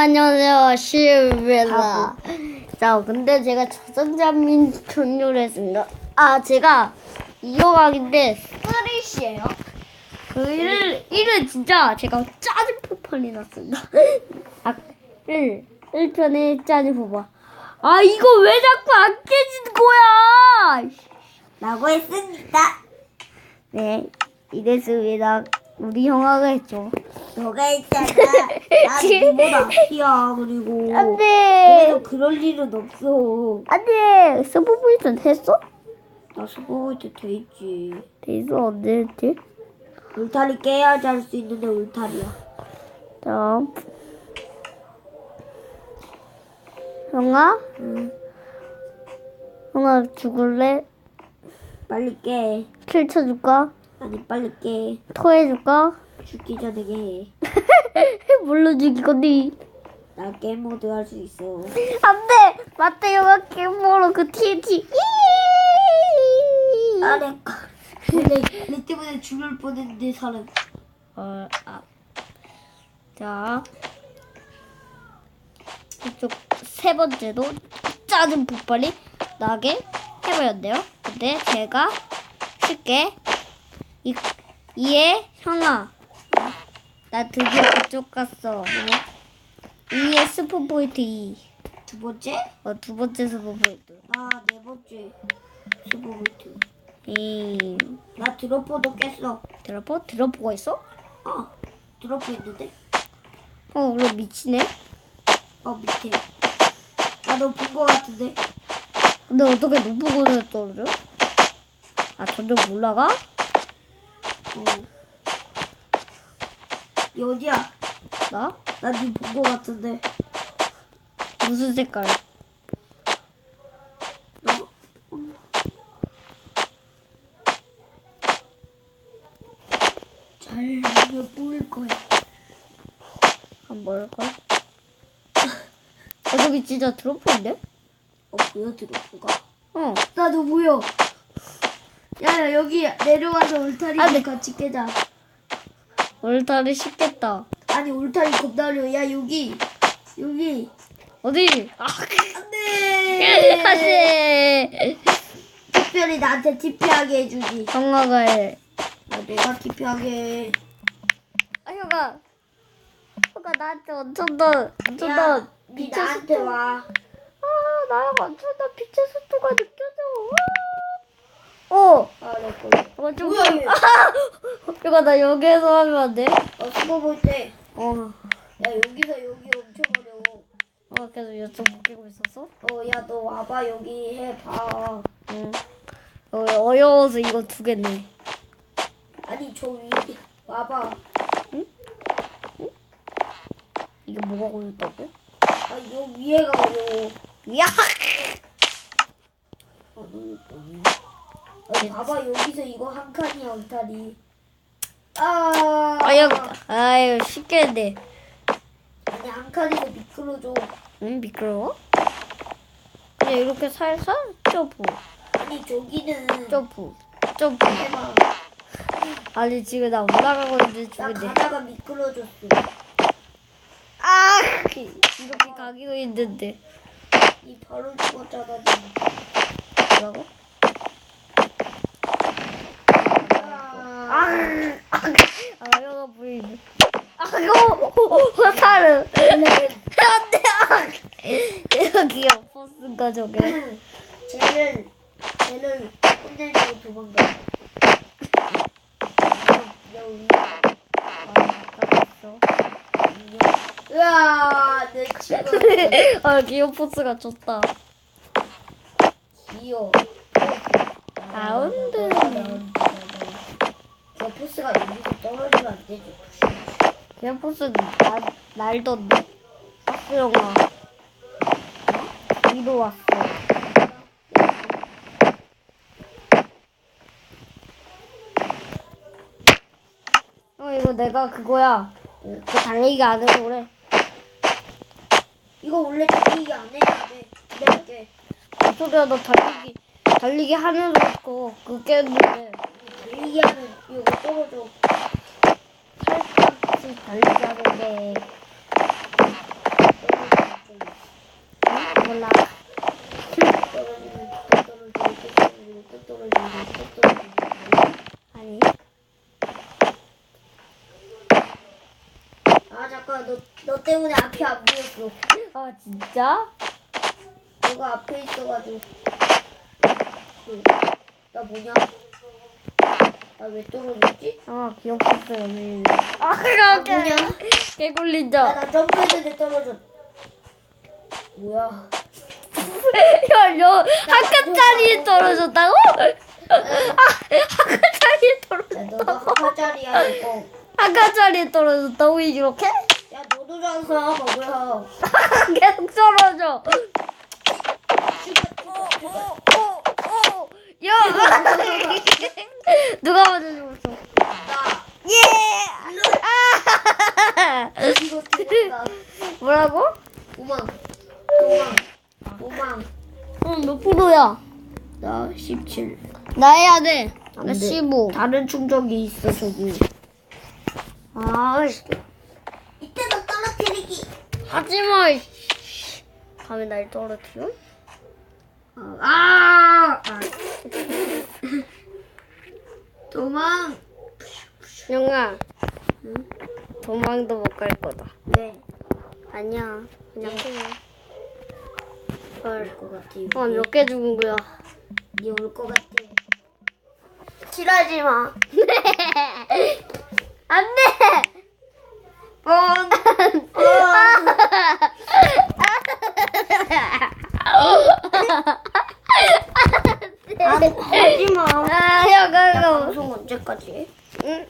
안녕하세요, 시입니다. 자, 근데 제가 자전자민 종료를 했습니다. 아, 제가 이어가기인데 쓰리시예요. 그 일, 일은 진짜 제가 짜증 폭발이 났습니다. 아, 1, 1편에 짜증 폭발. 아, 이거 왜 자꾸 안 깨지는 거야! 라고 했습니다. 네, 이랬습니다. 우리 형아가 했죠. 너가 했잖아. 난 너보다 피야. 그리고 안 돼! 그래도 그럴 일은 없어. 안 돼! 서브보이전 했어? 나 스포츠 돼 있지. 돼 있어, 언제 했지? 울타리 깨야지 할 수 있는데 울타리야. 자, 형아, 응. 형아 죽을래? 빨리 깨. 킬 쳐줄까? 아니 빨리 깨. 토해줄까? 죽기 전에 깨. 물로 죽일 건데. 나 게임 모드 할 수 있어. 안 돼! 맞다, 형아 깨물어, 그 TNT. 아, 내 거. 내, 내 때문에 죽을 뻔했는데 사람. 어, 아. 자, 이쪽 세 번째도 짜증 폭발이 나게 해버렸네요. 근데 제가 쉽게 이, 이에 형아, 나 드디어 그쪽 갔어. 이에 스포 포인트 2. 두 번째? 어, 두 번째 스포 포인트. 아, 네 번째. 스포트. 이나 드로퍼도 깼어. 드러퍼? 드러퍼가 있어? 어, 드로퍼 있는데? 어, 그럼 미치네. 어, 밑에. 나도 본 거 같은데? 근데 어떻게 높은 곳에 떨어져? 아, 점점 올라가? 어디야? 나? 나니본거 같은데. 무슨 색깔? 너? 잘 보일 거야. 한번 볼까? 어, 저기 진짜 드로프인데? 어, 보여, 드로퍼가? 어. 나도 보여. 야, 야, 여기 내려와서 울타리 아, 네. 같이 깨자. 얼타리 쉽겠다. 아니, 울타리 겁나려. 야, 여기. 여기. 어디? 아, 안 돼! 안 돼! 특별히 나한테 TP하게 해주지. 형아가 해. 아, 내가 TP하게 해. 아, 형아. 형아, 나한테 엄청난, 엄청난 야, 니 빛의 나한테 속도. 와. 아, 나랑 엄청난 빛의 속도가 느껴져. 어! 아, 내 거야. 어, 좀. 뭐야, 얘? 이거 나 여기에서 하면 안 돼? 어, 스포 볼 때. 어. 야, 여기서 여기 엄청 어려워. 어, 계속 이쪽 바뀌고 있었어? 어, 야, 너 와봐. 여기 해봐. 응. 어, 어려워서 이거 두 개네. 아니, 저 위, 와봐. 이게 뭐가 걸렸다고? 아, 요 위에가 어려워. 야! 어, 너, 어, 봐봐. 여기서 이거 한 칸이야, 울타리. 아, 아유, 아유, 쉽게 했네. 아니, 한 칸에서 미끄러져. 응, 미끄러워? 그냥 이렇게 살살 점프, 아니, 저기는. 점프, 점프. 해봐. 아니, 지금 나 올라가고 있는데 나 죽은데. 가다가 미끄러졌어. 아! 이렇게 가기고 있는데. 이 바로 죽었잖아, 지금. 뭐라고? 아, 아, 아, 영화 보이네. 아, 이거, 화살은. 안 돼, 아! 여기가 포스인가, 저게. 쟤를, 쟤를 혼내주고 도망가. 너 위. 아, 아깝았어. 으아, 내 친구. 아, 기어 포스가 좋다. 귀여워. 라운드. 안. 기어 포스는 날. 박수 영화. 위로 왔어. 어, 이거 내가 그거야. 그 달리기 안 해서 그래. 이거 원래 달리기 안 돼. 기다릴게. 그 소리야, 너 달리기, 달리기 하면서 그거, 그거 깼는데. 달리기 하면 이거 떨어져. 살짝씩 달리기 하는데. 라 떨어지면 또 떨어지고 또 떨어지고 또 떨어지고 또 떨어지고. 아니. 아 잠깐 너, 너 때문에 앞이 안 보였어. 아 진짜? 너가 앞에 있어가지고. 그, 나 뭐냐? 나왜 떨어졌지? 아 기억했어요. 네. 아 그렇게 뭐냐? 개굴리죠. 나, 나 점프했는데 떨어졌. 뭐야? 야, 너한 칸짜리 떨어졌다고? 아, 한 칸짜리 야 너도 떨어졌다고? 한카짜리야 이거. 한 칸짜리 떨어졌다고 이렇게? 야 너도 장사 바보야. 계속 떨어져. 야! 누가 먼저 죽었어? 나 예! 아! 이거 죽었다. 뭐라고? 도망. 도망. 도망. 응, 몇 프로야? 나 17. 나 해야 돼. 안나 돼. 15. 다른 충전기 있어 저기. 아, 이때도 떨어뜨리기. 하지마. 이씨. 감히 날 떨어뜨려? 아! 아. 도망. 영아. 응? 도망도 못 갈 거다. 네. 아니야. 그냥 네. 갈것 같아. 어, 몇 개 죽은 거야? 네올것 같아. 지랄하지 마. 안 돼! 어. 어. 아, 하지 마. 아, 이거, 이거. 무슨 언제까지? 응?